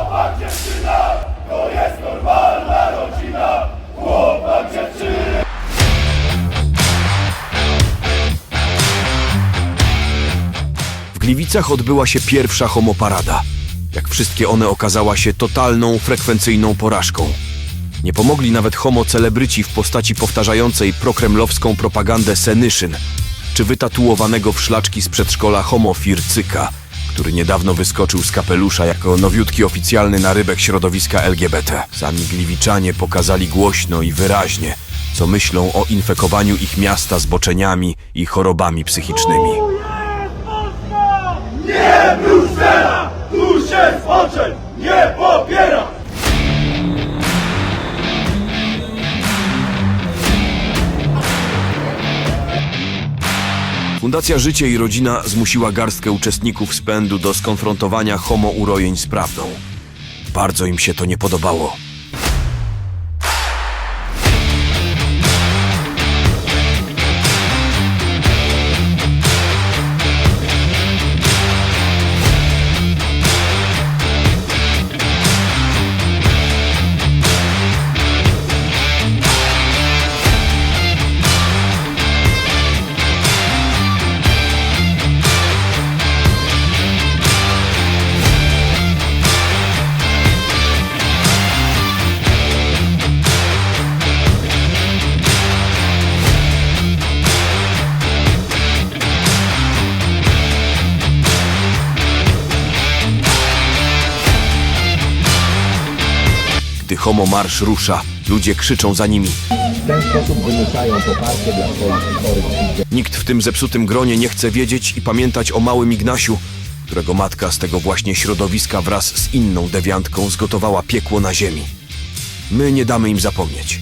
Chłopak, dziewczyna, to jest normalna rodzina. Chłopak, dziewczyna. W Gliwicach odbyła się pierwsza homoparada. Jak wszystkie one okazała się totalną, frekwencyjną porażką. Nie pomogli nawet homocelebryci w postaci powtarzającej prokremlowską propagandę Senyszyn, czy wytatuowanego w szlaczki z przedszkola homofircyka – który niedawno wyskoczył z kapelusza jako nowiutki oficjalny narybek środowiska LGBT. Sami gliwiczanie pokazali głośno i wyraźnie, co myślą o infekowaniu ich miasta zboczeniami i chorobami psychicznymi. Nie Bruksela! Fundacja Życie i Rodzina zmusiła garstkę uczestników spędu do skonfrontowania homo urojeń z prawdą. Bardzo im się to nie podobało. Homo marsz rusza, ludzie krzyczą za nimi. W ten sposób wymuszają poparcie dla swoich chorych psychicznie. Nikt w tym zepsutym gronie nie chce wiedzieć i pamiętać o małym Ignasiu, którego matka z tego właśnie środowiska wraz z inną dewiantką zgotowała piekło na ziemi. My nie damy im zapomnieć.